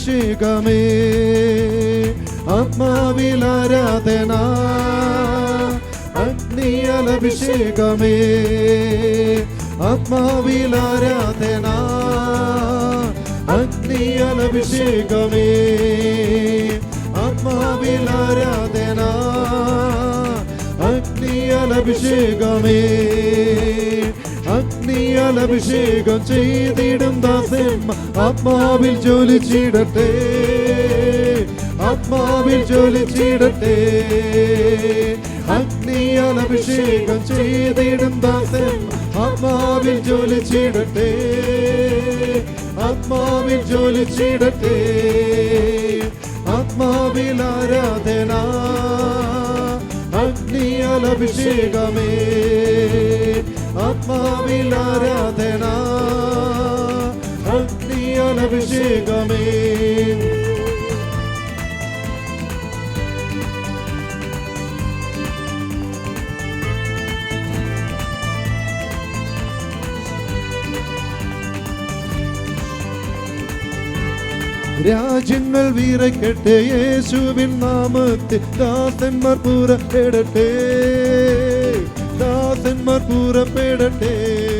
അഭിഷേകമേ. ആത്മാവിൽ ആരാധന അഗ്നിയാൽ അഭിഷേകമേ. ആത്മാവിൽ ആരാധന അഗ്നിയാൽ ആത്മാവിൽ ആരാധന അഗ്നിയാൽ അഭിഷേകമേ. ചെയ്തിടും ദാസന്മ ആത്മാവിൽ ജോലിച്ചിടട്ടെ ആത്മാവിൽ ജോലിച്ചിടട്ടെ അഗ്നിയാൽ അഭിഷേകം ചെയ്തിടും ദാസൻ. ആത്മാവിൽ ജോലിച്ചിടട്ടെ ആത്മാവിൽ ജോലിച്ചിടട്ടെ ആത്മാവിൽ ആരാധന. അഗ്നിയാൽ അഭിഷേകമേ. ആത്മാവിൽ ആരാധന. അഭിഷേകമേ. രാജ്യങ്ങൾ വീറയ്ക്കട്ടെ യേശുവിൻ നാമത്തിൽ. ദാസന്മാർ പൂരപ്പെടട്ടെ. ദാസന്മാർ പുറപ്പെടട്ടെ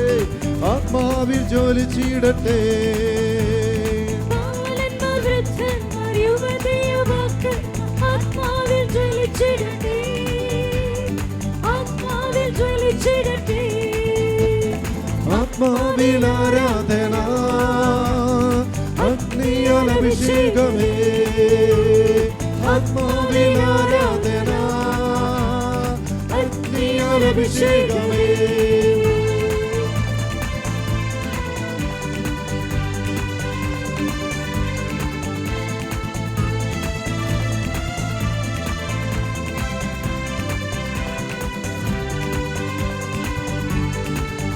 ആത്മാവിൽ ജ്വലിച്ചിടട്ടെ. ആത്മാവിൽ ആരാധന. അഗ്നിയാൽ അഭിഷേകമേ. ആത്മാവിൽ ആരാധന. അഗ്നിയാൽ അഭിഷേകമേ.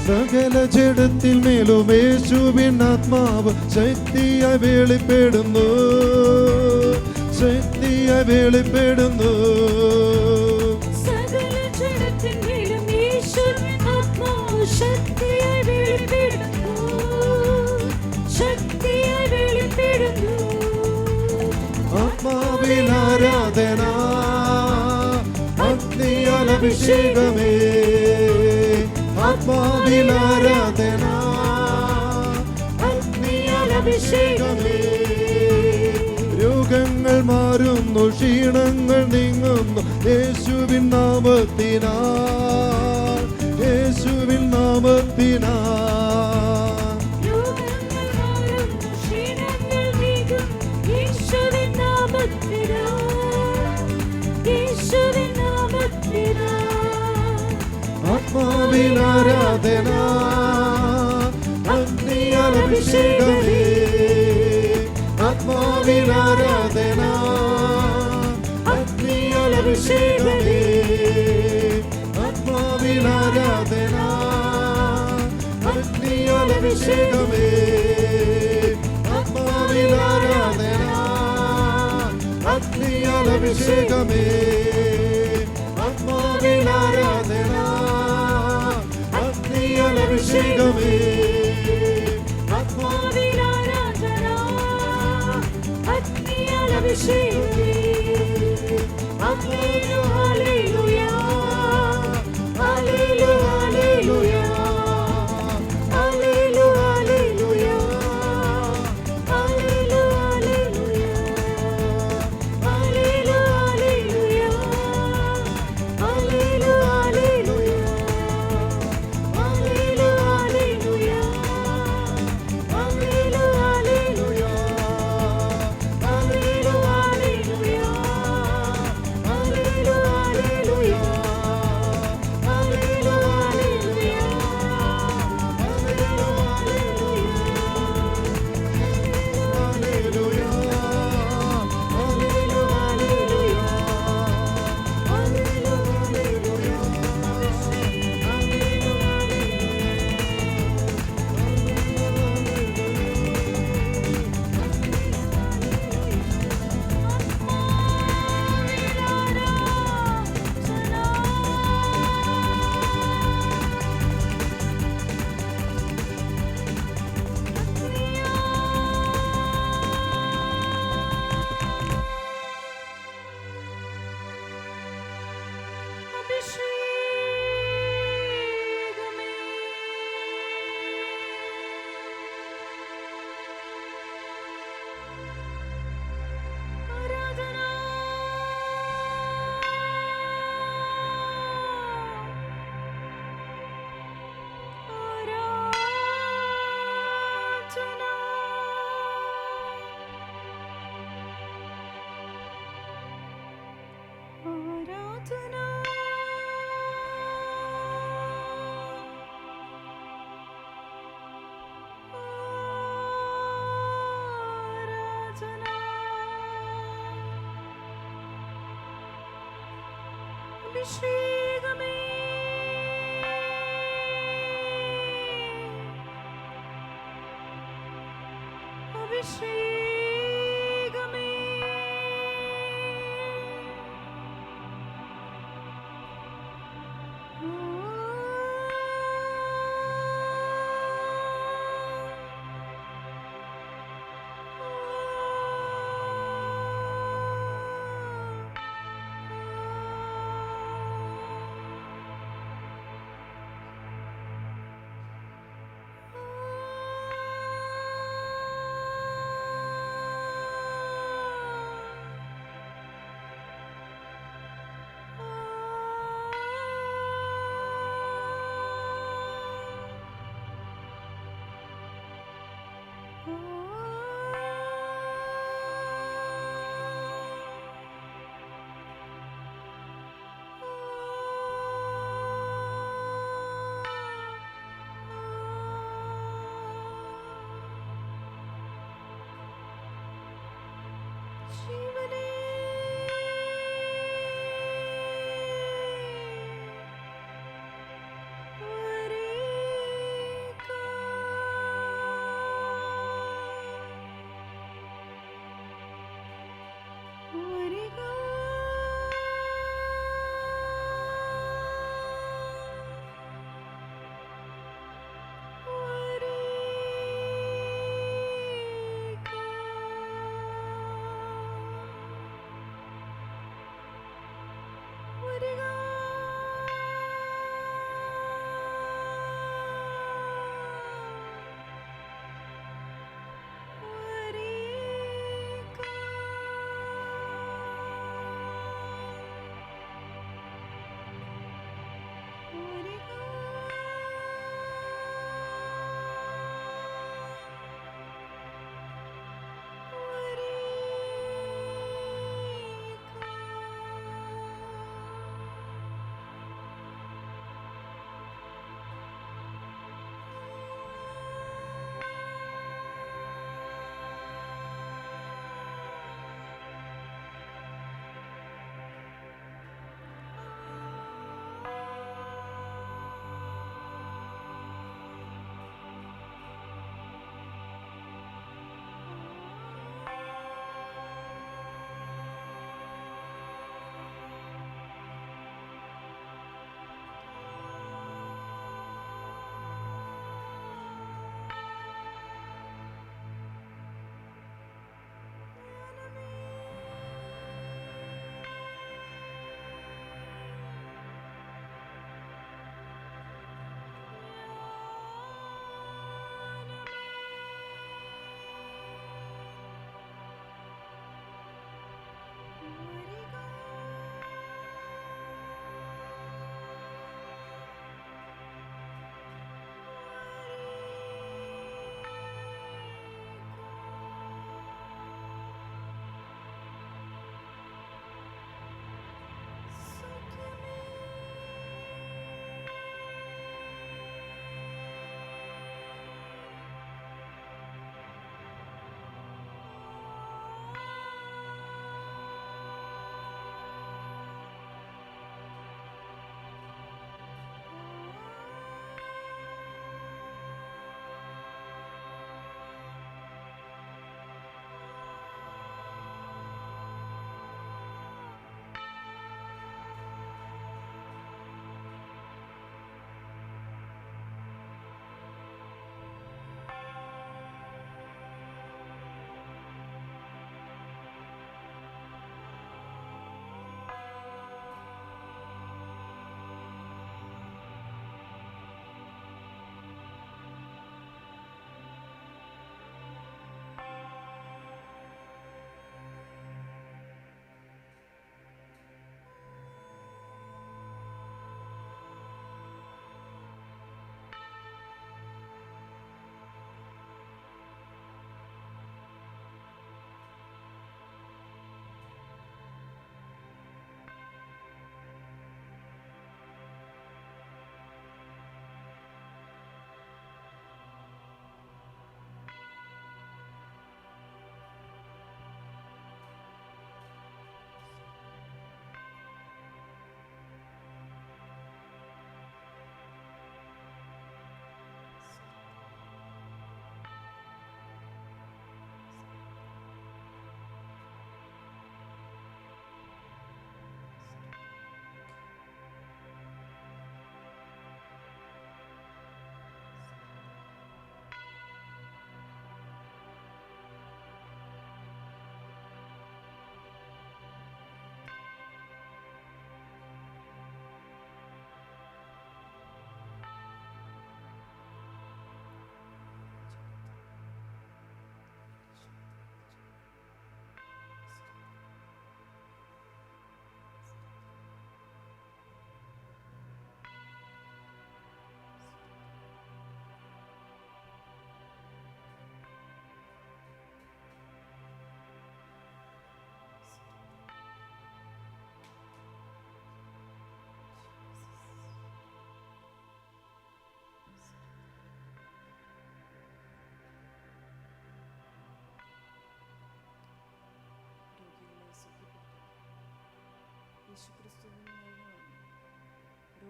സകല ജഡത്തിൽ മേലും യേശുവിൻ ആത്മാവ് ശക്തിയെ വെളിപ്പെടുന്നു. ശക്തിയെ വെളിപ്പെടുന്നു. ആത്മാവിനാരാധന ആരാധന അഭിഷേകമേ. അഭിഷേകമേ രോഗങ്ങൾ മാറുന്നു ക്ഷീണങ്ങൾ നീങ്ങുന്നു. യേശുവിൻ നാമത്തിനാ. യേശുവിൻ നാമത്തിനാ. adena atmiyana abhishekame atma vilara adena atmiyana abhishekame atma vilara adena atmiyana abhishekame Shame. അഭിഷേകമേ. അഭിഷേകമേ.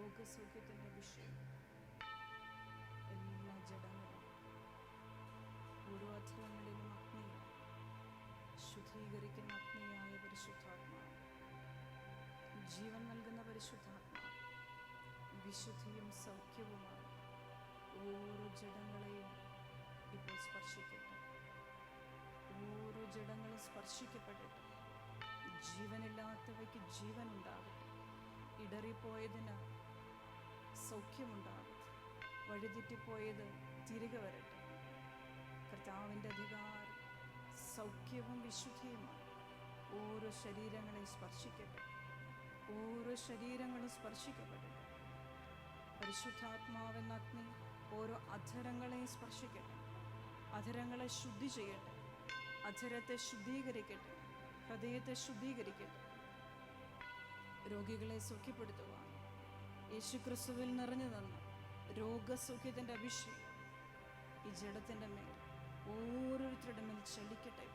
രോഗസൗഖ്യത്തിന്റെ വിഷയം എല്ലാ ജഡങ്ങളും ഓരോ അധരങ്ങളിലും അഗ്നി ശുദ്ധീകരിക്കുന്ന അഗ്നിയായ പരിശുദ്ധാത്മാവ് ജീവൻ നൽകുന്ന പരിശുദ്ധാത്മാവ് വിശുദ്ധിയും സൗഖ്യവുമാണ് ഓരോ ജഡങ്ങളെയും ഇപ്പോൾ സ്പർശിക്കട്ടെ ഓരോ ജഡങ്ങളും സ്പർശിക്കപ്പെടട്ടെ ജീവനില്ലാത്തവയ്ക്ക് ജീവൻ ഉണ്ടാകട്ടെ ഇടറിപ്പോയതിന് സൗഖ്യമുണ്ടാകട്ടെ വഴിതെറ്റിപ്പോയത് തിരികെ വരട്ടെ. കർത്താവിന്റെ അധികാരം സൗഖ്യവും വിശുദ്ധിയുമാണ്. ഓരോ ശരീരങ്ങളെ സ്പർശിക്കട്ടെ. ഓരോ ശരീരങ്ങളും സ്പർശിക്കപ്പെടട്ടെ. പരിശുദ്ധാത്മാവെന്ന അഗ്നി ഓരോ അധരങ്ങളെയും സ്പർശിക്കട്ടെ. അധരങ്ങളെ ശുദ്ധി ചെയ്യട്ടെ. അധരത്തെ ശുദ്ധീകരിക്കട്ടെ. ഹൃദയത്തെ ശുദ്ധീകരിക്കട്ടെ. രോഗികളെ സുഖ്യപ്പെടുത്തുവാൻ യേശുക്രിസ്തുവിൽ നിറഞ്ഞു നിന്ന്. രോഗസൗഖ്യത്തിന്റെ അഭിഷേകം ഈ ജഡത്തിന്റെ മേൽ ഓരോരുത്തരുടെ മേൽ ചലിക്കട്ടെ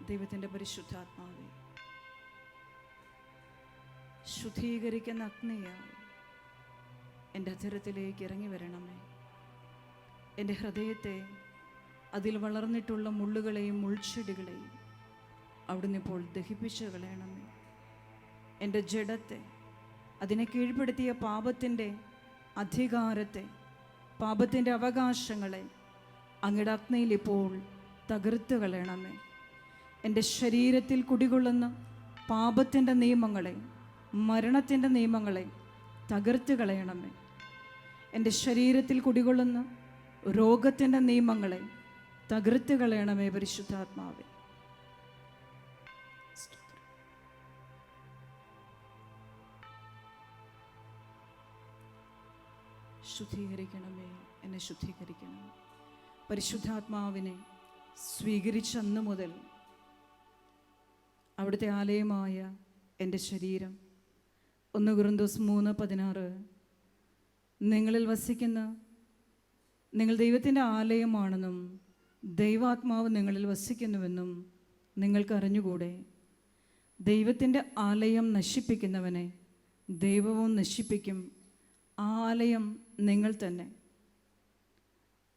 ദൈവത്തിന്റെ ദൈവത്തിന്റെ പരിശുദ്ധാത്മാവെ ശുദ്ധീകരിക്കുന്ന അഗ്നിയായി എന്റെ അധരത്തിലേക്ക് ഇറങ്ങി വരണമേ. എന്റെ ഹൃദയത്തെ അതിൽ വളർന്നിട്ടുള്ള മുള്ളുകളെയും മുൾച്ചെടികളെയും അവിടുന്ന് ഇപ്പോൾ ദഹിപ്പിച്ച് കളയണമേ എന്റെ ജഡത്തെ അതിനെ കീഴ്പ്പെടുത്തിയ പാപത്തിന്റെ അധികാരത്തെ പാപത്തിന്റെ അവകാശങ്ങളെ അങ്ങയുടെ അഗ്നിയിൽ ഇപ്പോൾ തകർത്ത് കളയണമേ. എന്റെ ശരീരത്തിൽ കുടികൊള്ളുന്ന പാപത്തിന്റെ നിയമങ്ങളെ മരണത്തിന്റെ നിയമങ്ങളെ തകർത്ത് കളയണമേ. എന്റെ ശരീരത്തിൽ കുടികൊള്ളുന്ന രോഗത്തിന്റെ നിയമങ്ങളെ തകർത്ത് കളയണമേ പരിശുദ്ധാത്മാവെ. ശുദ്ധീകരിക്കണമേ എന്നെ ശുദ്ധീകരിക്കണം. പരിശുദ്ധാത്മാവിനെ സ്വീകരിച്ചന്ന് മുതൽ അവിടുത്തെ ആലയമായ എന്റെ ശരീരം. ഒന്ന് കുറുന്തോസ് മൂന്ന് പതിനാറ്. നിങ്ങളിൽ വസിക്കുന്ന നിങ്ങൾ ദൈവത്തിന്റെ ആലയമാണെന്നും ദൈവാത്മാവ് നിങ്ങളിൽ വസിക്കുന്നുവെന്നും നിങ്ങൾക്ക് അറിഞ്ഞുകൂടെ. ദൈവത്തിന്റെ ആലയം നശിപ്പിക്കുന്നവനെ ദൈവവും നശിപ്പിക്കും. ആലയം നിങ്ങൾ തന്നെ.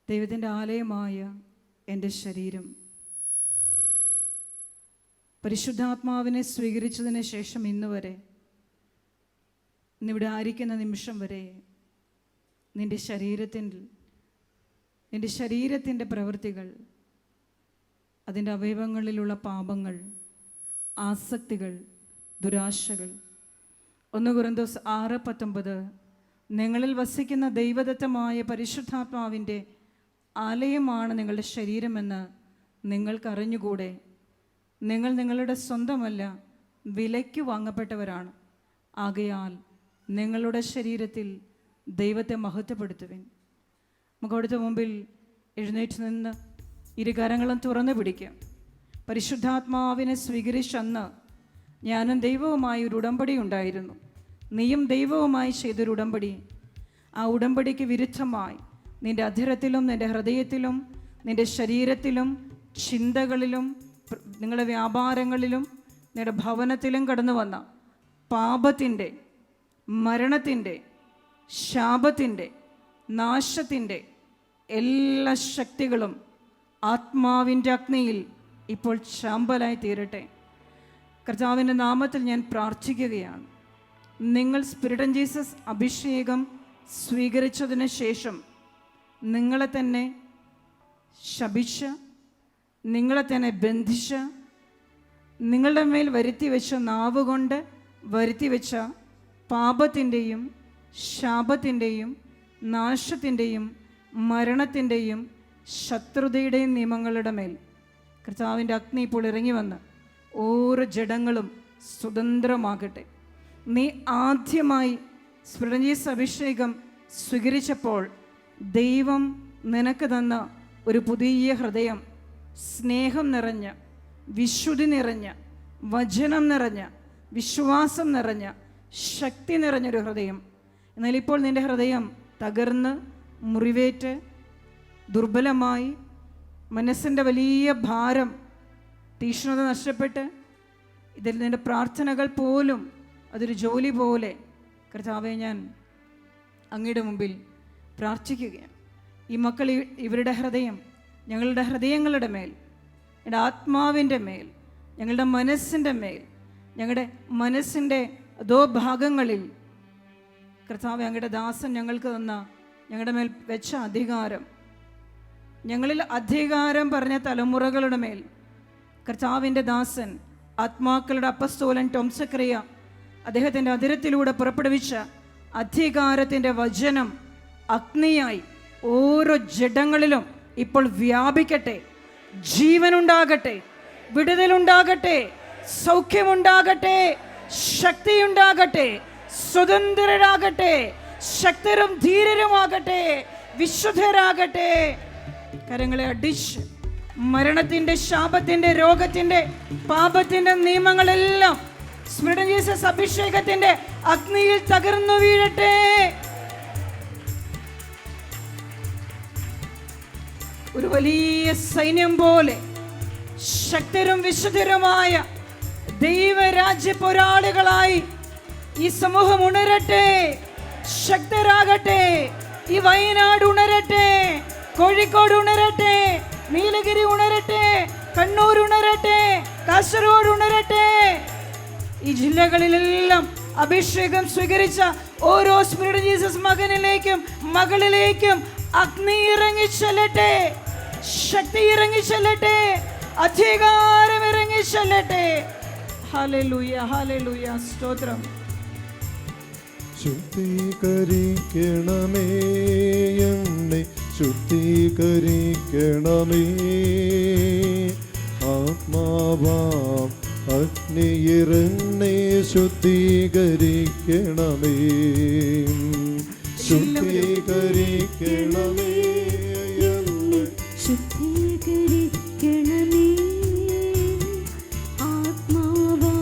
ദൈവത്തിന്റെ ആലയമായ എന്റെ ശരീരം. പരിശുദ്ധാത്മാവിനെ സ്വീകരിച്ചതിന് ശേഷം ഇന്ന് വരെ ഇന്നിവിടെ ആയിരിക്കുന്ന നിമിഷം വരെ നിന്റെ ശരീരത്തിൽ നിന്റെ ശരീരത്തിന്റെ പ്രവൃത്തികൾ അതിന്റെ അവയവങ്ങളിലുള്ള പാപങ്ങൾ ആസക്തികൾ ദുരാശകൾ. ഒന്ന് കുറന്തോസ് ആറ് പത്തൊമ്പത് നിങ്ങളിൽ വസിക്കുന്ന ദൈവദത്തമായ പരിശുദ്ധാത്മാവിന്റെ ആലയമാണ് നിങ്ങളുടെ ശരീരമെന്ന് നിങ്ങൾക്കറിഞ്ഞുകൂടെ? നിങ്ങൾ നിങ്ങളുടെ സ്വന്തമല്ല വിലയ്ക്ക് വാങ്ങപ്പെട്ടവരാണ്. ആകയാൽ നിങ്ങളുടെ ശരീരത്തിൽ ദൈവത്തെ മഹത്വപ്പെടുത്തുവിൻ. അവിടുത്തെ മുമ്പിൽ എഴുന്നേറ്റ് നിന്ന് ഇരുകരങ്ങളും തുറന്നു പിടിക്കുക പരിശുദ്ധാത്മാവിനെ സ്വീകരിച്ചന്ന് ഞാനും ദൈവവുമായി ഒരു ഉടമ്പടി ഉണ്ടായിരുന്നു. നീയും ദൈവവുമായി ചെയ്തൊരു ഉടമ്പടി. ആ ഉടമ്പടിക്ക് വിരുദ്ധമായി നിന്റെ അധരത്തിലും നിന്റെ ഹൃദയത്തിലും നിന്റെ ശരീരത്തിലും ചിന്തകളിലും നിങ്ങളുടെ വ്യാപാരങ്ങളിലും നിങ്ങളുടെ ഭവനത്തിലും കടന്നു വന്ന പാപത്തിന്റെ മരണത്തിന്റെ ശാപത്തിന്റെ നാശത്തിന്റെ എല്ലാ ശക്തികളും ആത്മാവിന്റെ അഗ്നിയിൽ ഇപ്പോൾ ശാമ്പലായി തീരട്ടെ. കർത്താവിന്റെ നാമത്തിൽ ഞാൻ പ്രാർത്ഥിക്കുകയാണ്. നിങ്ങൾ സ്പിരിഡൻ ജീസസ് അഭിഷേകം സ്വീകരിച്ചതിന് ശേഷം നിങ്ങളെ തന്നെ ശപിച്ച് നിങ്ങളെ തന്നെ ബന്ധിച്ച് നിങ്ങളുടെ മേൽ വരുത്തി വെച്ച നാവ് കൊണ്ട് വരുത്തി വെച്ച പാപത്തിന്റെയും ശാപത്തിന്റെയും നാശത്തിന്റെയും മരണത്തിന്റെയും ശത്രുതയുടെയും നിയമങ്ങളുടെ മേൽ. കർത്താവിന്റെ അഗ്നി ഇപ്പോൾ ഇറങ്ങി വന്ന് ഓരോ ജഡങ്ങളും സ്വതന്ത്രമാകട്ടെ. നീ ആദ്യമായി സ്ഫുടനീസ് അഭിഷേകം സ്വീകരിച്ചപ്പോൾ ദൈവം നിനക്ക് തന്ന ഒരു പുതിയ ഹൃദയം സ്നേഹം നിറഞ്ഞ വിശുദ്ധി നിറഞ്ഞ വചനം നിറഞ്ഞ വിശ്വാസം നിറഞ്ഞ ശക്തി നിറഞ്ഞൊരു ഹൃദയം. എന്നാൽ ഇപ്പോൾ നിന്റെ ഹൃദയം തകർന്ന് മുറിവേറ്റ് ദുർബലമായി മനസ്സിന്റെ വലിയ ഭാരം തീക്ഷ്ണത നഷ്ടപ്പെട്ട് ഇതിൽ നിന്റെ പ്രാർത്ഥനകൾ പോലും അതൊരു ജോലി പോലെ കർത്താവെ ഞാൻ അങ്ങയുടെ മുമ്പിൽ പ്രാർത്ഥിക്കുകയാണ്. ഈ മക്കൾ ഇവരുടെ ഹൃദയം ഞങ്ങളുടെ ഹൃദയങ്ങളുടെ മേൽ എന്റെ ആത്മാവിന്റെ മേൽ ഞങ്ങളുടെ മനസ്സിന്റെ മേൽ ഞങ്ങളുടെ മനസ്സിന്റെ അതോ ഭാഗങ്ങളിൽ കർത്താവ് ഞങ്ങളുടെ ദാസൻ ഞങ്ങൾക്ക് തന്ന ഞങ്ങളുടെ മേൽ വെച്ച അധികാരം ഞങ്ങളിൽ അധികാരം പറഞ്ഞ തലമുറകളുടെ മേൽ കർത്താവിന്റെ ദാസൻ ആത്മാക്കളുടെ അപ്പസ്തോലൻ ടോംസക്രിയ അദ്ദേഹത്തിന്റെ അതിരത്തിലൂടെ പുറപ്പെടുവിച്ച അധികാരത്തിന്റെ വചനം അഗ്നിയായി ഓരോ ജഡങ്ങളിലും ഇപ്പോൾ വ്യാപിക്കട്ടെ. ജീവനുണ്ടാകട്ടെ വിടുതലുണ്ടാകട്ടെ സൗഖ്യമുണ്ടാകട്ടെ ശക്തിയുണ്ടാകട്ടെ സ്വതന്ത്രരാകട്ടെ ശക്തരും ധീരരുമാകട്ടെ വിശുദ്ധരാകട്ടെ. കരങ്ങളെ അടിച്ച് മരണത്തിന്റെ ശാപത്തിന്റെ രോഗത്തിന്റെ പാപത്തിന്റെ നിയമങ്ങളെല്ലാം സ്മൃതി ജീസസ് അഭിഷേകത്തിന്റെ അഗ്നിയിൽ തകർന്നു വീഴട്ടെ. ഒരു വലിയ സൈന്യം പോലെ ശക്തരും വിശുദ്ധരുമായ ദൈവരാജ്യ പോരാളികളായി ഈ സമൂഹം ഉണരട്ടെ ശക്തരാകട്ടെ ഈ വയനാട് ഉണരട്ടെ കോഴിക്കോട് ഉണരട്ടെ നീലഗിരി ഉണരട്ടെ കണ്ണൂർ ഉണരട്ടെ കാസർഗോഡ് ഉണരട്ടെ. ഈ ജില്ലകളിലെല്ലാം അഭിഷേകം സ്വീകരിച്ച ഓരോ സ്പിരിറ്റ് ജീസസ് മകനിലേക്കും മകളിലേക്കും അഗ്നി ഇറങ്ങി ചെല്ലട്ടെ ശക്തി ഇറങ്ങി ചെല്ലട്ടെ അധികാരം ഇറങ്ങി ചെല്ലട്ടെ. സ്തോത്രം. ശുദ്ധീകരിക്കണമേ എന്നെ ശുദ്ധീകരിക്കണമേ. ആത്മാവാം അഗ്നിയിറന്നെ ശുദ്ധീകരിക്കണമേ. ശുദ്ധീകരിക്കണമേ ശുദ്ധീകരിക്കണമേ. ആത്മാവാ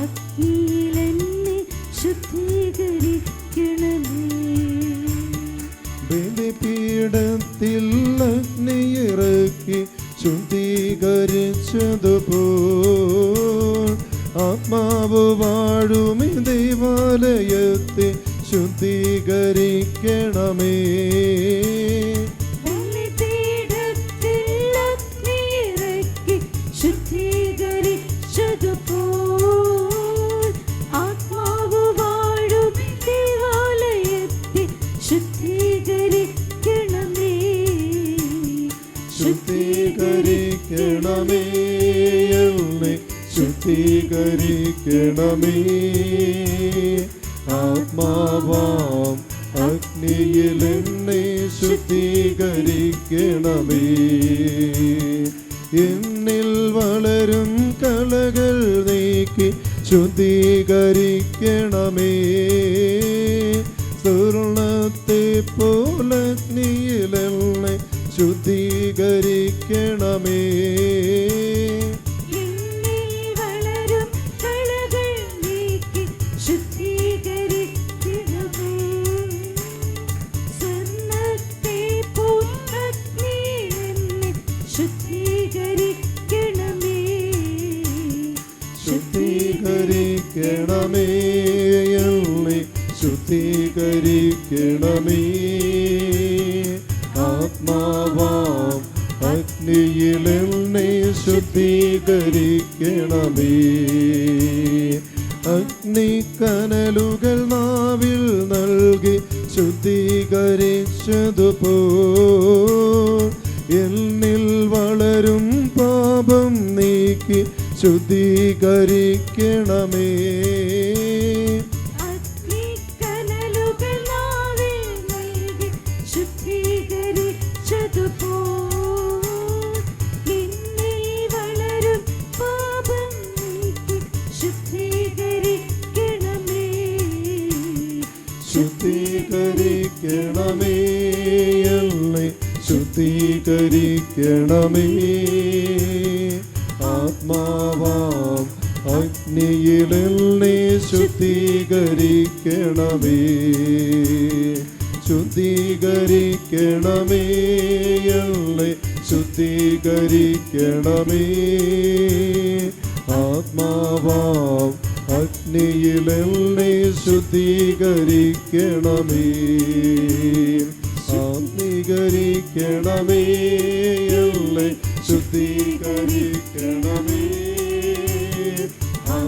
അഗ്നിയിലെന്നെ ശുദ്ധീകരിക്കണമേ. ബലിപീഠത്തിൽ അഗ്നിയിറക്കി ശുദ്ധീകരിച്ചതുപോൽ ആത്മാവ് വാഴുമി ദൈവാലയത്തെ ശുദ്ധീകരിക്കണമേ. ശുദ്ധീകരിക്കണമേ ആത്മാവാം അഗ്നിയിൽ എന്നെ ശുദ്ധീകരിക്കണമേ. എന്നിൽ വളരും കളകൾ നീക്കി ശുദ്ധീകരിക്കണമേ. സ്വർണത്തെ പോലഗ്നിയിലെന്നെ ശുദ്ധീകരിക്കണമേ. ശുദ്ധീകരിക്കണമേ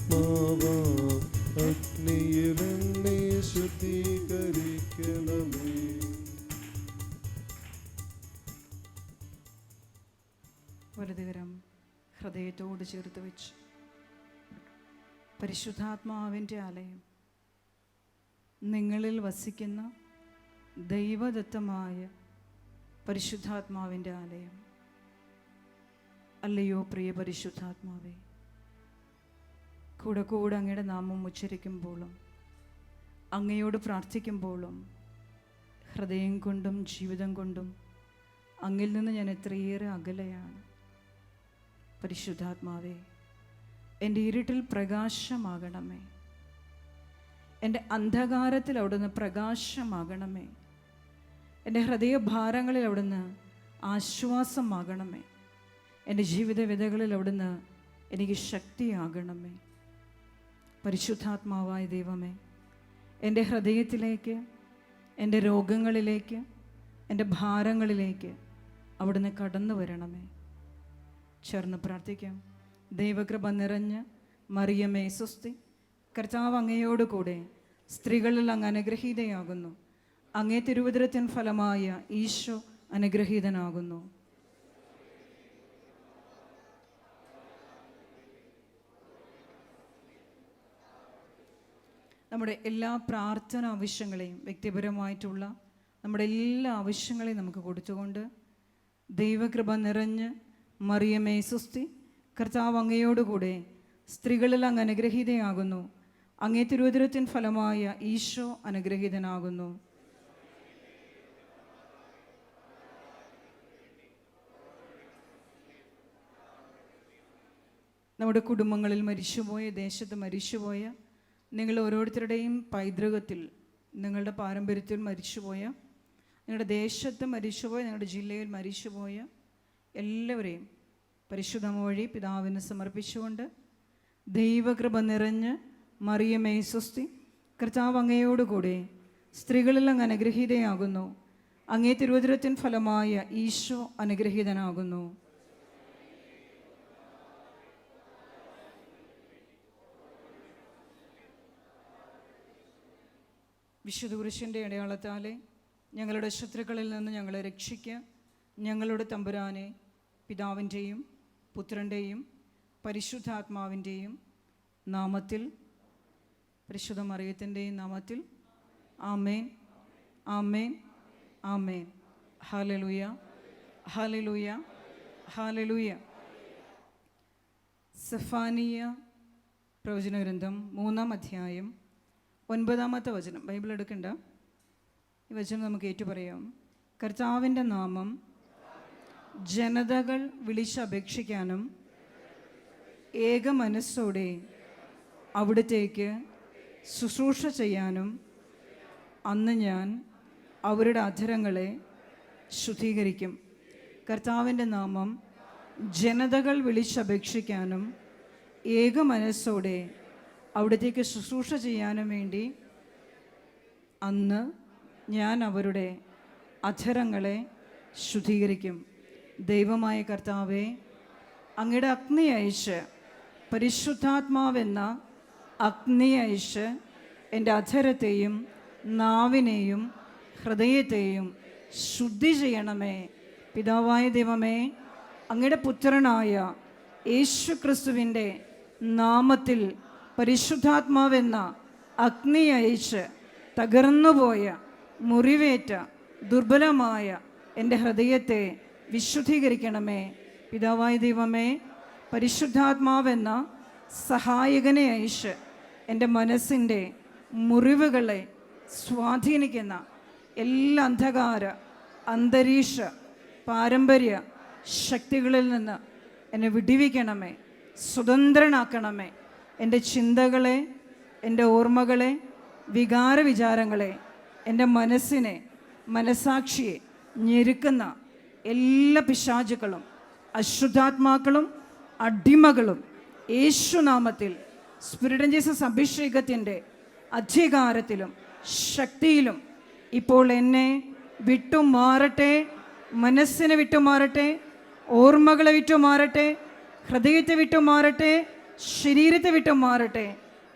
ആത്മാവാം. അഗ്നിയിൽ എന്നെ ശുദ്ധീകരിക്കണമേ. വലതുകരം ഹൃദയത്തോട് ചേർത്ത് വെച്ച് പരിശുദ്ധാത്മാവിന്റെ ആലയം നിങ്ങളിൽ വസിക്കുന്ന ദൈവദത്തമായ പരിശുദ്ധാത്മാവിന്റെ ആലയം. അല്ലയോ പ്രിയ പരിശുദ്ധാത്മാവേ കൂടെ കൂടെ അങ്ങയുടെ നാമം ഉച്ചരിക്കുമ്പോഴും അങ്ങയോട് പ്രാർത്ഥിക്കുമ്പോഴും ഹൃദയം കൊണ്ടും ജീവിതം കൊണ്ടും അങ്ങിൽ നിന്ന് ഞാൻ എത്രയേറെ അകലെയാണ്. പരിശുദ്ധാത്മാവേ എന്റെ ഇരുട്ടിൽ പ്രകാശമാകണമേ. എന്റെ അന്ധകാരത്തിൽ അവിടുന്ന് പ്രകാശമാകണമേ. എന്റെ ഹൃദയഭാരങ്ങളിൽ അവിടുന്ന് ആശ്വാസമാകണമേ. എന്റെ ജീവിത വിധകളിൽ അവിടുന്ന് എനിക്ക് ശക്തിയാകണമേ. പരിശുദ്ധാത്മാവായ ദൈവമേ എന്റെ ഹൃദയത്തിലേക്ക് എന്റെ രോഗങ്ങളിലേക്ക് എന്റെ ഭാരങ്ങളിലേക്ക് അവിടുന്ന് കടന്നു വരണമേ. ചേർന്ന് പ്രാർത്ഥിക്കാം. ദൈവകൃപ നിറഞ്ഞ് മറിയമേ സ്വസ്തി. കർത്താവ് അങ്ങയോട് കൂടെ സ്ത്രീകളിൽ അങ്ങ് അനുഗ്രഹീതയാകുന്നു. അങ്ങേ തിരുവതിരത്തിൻ ഫലമായ ഈശോ അനുഗ്രഹീതനാകുന്നു. നമ്മുടെ എല്ലാ പ്രാർത്ഥന ആവശ്യങ്ങളെയും വ്യക്തിപരമായിട്ടുള്ള നമ്മുടെ എല്ലാ ആവശ്യങ്ങളെയും നമുക്ക് കൊടുത്തുകൊണ്ട് ദൈവകൃപ നിറഞ്ഞ് മറിയമേ സുസ്തി കർത്താവ് അങ്ങയോടുകൂടെ സ്ത്രീകളിൽ അങ്ങ് അനുഗ്രഹീതയാകുന്നു. അങ്ങേ തിരുവതിരത്തിൻ ഫലമായ ഈശോ അനുഗ്രഹീതനാകുന്നു. നമ്മുടെ കുടുംബങ്ങളിൽ മരിച്ചുപോയ ദേശത്ത് മരിച്ചുപോയ നിങ്ങൾ ഓരോരുത്തരുടെയും പൈതൃകത്തിൽ നിങ്ങളുടെ പാരമ്പര്യത്തിൽ മരിച്ചുപോയ നിങ്ങളുടെ ദേശത്ത് മരിച്ചുപോയ നിങ്ങളുടെ ജില്ലയിൽ മരിച്ചുപോയ എല്ലാവരെയും പരിശുദ്ധം വഴി പിതാവിന് സമർപ്പിച്ചുകൊണ്ട് ദൈവകൃപ നിറഞ്ഞ് മറിയമേ സ്വസ്തി. കർത്താവ് അങ്ങയോടുകൂടെ സ്ത്രീകളിൽ അങ്ങ് അനുഗ്രഹീതയാകുന്നു. അങ്ങേ തിരുവചനത്തിൻ ഫലമായ ഈശോ അനുഗ്രഹീതനാകുന്നു. വിശുദ്ധ പുരുഷന്റെ അടയാളത്താലെ ഞങ്ങളുടെ ശത്രുക്കളിൽ നിന്ന് ഞങ്ങളെ രക്ഷിക്കുക ഞങ്ങളുടെ തമ്പുരാനെ പിതാവിന്റെയും പുത്രന്റെയും പരിശുദ്ധാത്മാവിന്റെയും നാമത്തിൽ പരിശുദ്ധ മറിയത്തിന്റെയും നാമത്തിൽ. ആമേൻ. ആമേൻ. ആമേൻ. ഹാലലൂയ ഹാലലൂയ ഹാലലൂയ സഫാനിയ പ്രവചന ഗ്രന്ഥം മൂന്നാം അധ്യായം ഒൻപതാമത്തെ വചനം. ബൈബിൾ എടുക്കണ്ട. ഈ വചനം നമുക്ക് ഏറ്റുപറയാം. കർത്താവിന്റെ നാമം ജനതകൾ വിളിച്ചപേക്ഷിക്കാനും ഏക മനസ്സോടെ അവിടത്തേക്ക് ശുശ്രൂഷ ചെയ്യാനും അന്ന് ഞാൻ അവരുടെ അധരങ്ങളെ ശുദ്ധീകരിക്കും. കർത്താവിന്റെ നാമം ജനതകൾ വിളിച്ചപേക്ഷിക്കാനും ഏക മനസ്സോടെ അവിടത്തേക്ക് ശുശ്രൂഷ ചെയ്യാനും വേണ്ടി അന്ന് ഞാൻ അവരുടെ അധരങ്ങളെ ശുദ്ധീകരിക്കും. ദൈവമായ കർത്താവെ അങ്ങയുടെ അഗ്നി അയച്ച് പരിശുദ്ധാത്മാവെന്ന അഗ്നി അയച്ച് എന്റെ അധരത്തെയും നാവിനെയും ഹൃദയത്തെയും ശുദ്ധി ചെയ്യണമേ. പിതാവായ ദൈവമേ അങ്ങയുടെ പുത്രനായ യേശു ക്രിസ്തുവിന്റെ നാമത്തിൽ പരിശുദ്ധാത്മാവെന്ന അഗ്നി അയച്ച് തകർന്നുപോയ മുറിവേറ്റ ദുർബലമായ എന്റെ ഹൃദയത്തെ വിശുദ്ധീകരിക്കണമേ. പിതാവായ ദൈവമേ പരിശുദ്ധാത്മാവെന്ന സഹായകനെ അയച്ച് എന്റെ മനസ്സിന്റെ മുറിവുകളെ സ്വാധീനിക്കുന്ന എല്ലാ അന്ധകാര അന്തരീക്ഷ പാരമ്പര്യ ശക്തികളിൽ നിന്ന് എന്നെ വിടിവിക്കണമേ. സ്വതന്ത്രനാക്കണമേ. എന്റെ ചിന്തകളെ എന്റെ ഓർമ്മകളെ വികാര വിചാരങ്ങളെ എന്റെ മനസ്സിനെ മനസാക്ഷിയെ ഞെരുക്കുന്ന എല്ലാ പിശാചുക്കളും അശുദ്ധാത്മാക്കളും അടിമകളും യേശുനാമത്തിൽ സ്പിരിറ്റൻ ജീസസ് അഭിഷേകത്തിന്റെ അധികാരത്തിലും ശക്തിയിലും ഇപ്പോൾ എന്നെ വിട്ടുമാറട്ടെ മനസ്സിനെ വിട്ടുമാറട്ടെ ഓർമ്മകളെ വിട്ടുമാറട്ടെ ഹൃദയത്തെ വിട്ടുമാറട്ടെ ശരീരത്തെ വിട്ട് മാറട്ടെ.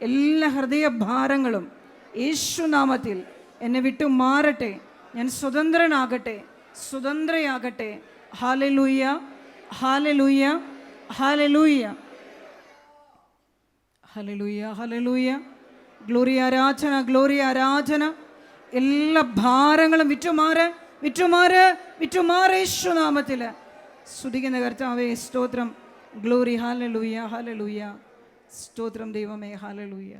എല്ലാ ഹൃദയ ഭാരങ്ങളും യേശുനാമത്തിൽ എന്നെ വിട്ടു മാറട്ടെ. ഞാൻ സ്വതന്ത്രനാകട്ടെ. സ്വതന്ത്രയാകട്ടെ. ഹാലലൂയ ഹാലലൂയ ഹാലലൂയ ഹലലൂയ ഹലലൂയ ഗ്ലോറി ആരാധന ഗ്ലോറി ആരാധന. എല്ലാ ഭാരങ്ങളും വിറ്റുമാറ് വിറ്റുമാറ് വിറ്റുമാറേശ്വനാമത്തിൽ സ്തുതിക്കുന്ന കർത്താവേ സ്തോത്രം. ഗ്ലോറി ഹാലലൂയ ഹാലലൂയ സ്തോത്രം ദൈവമേ ഹാലലൂയ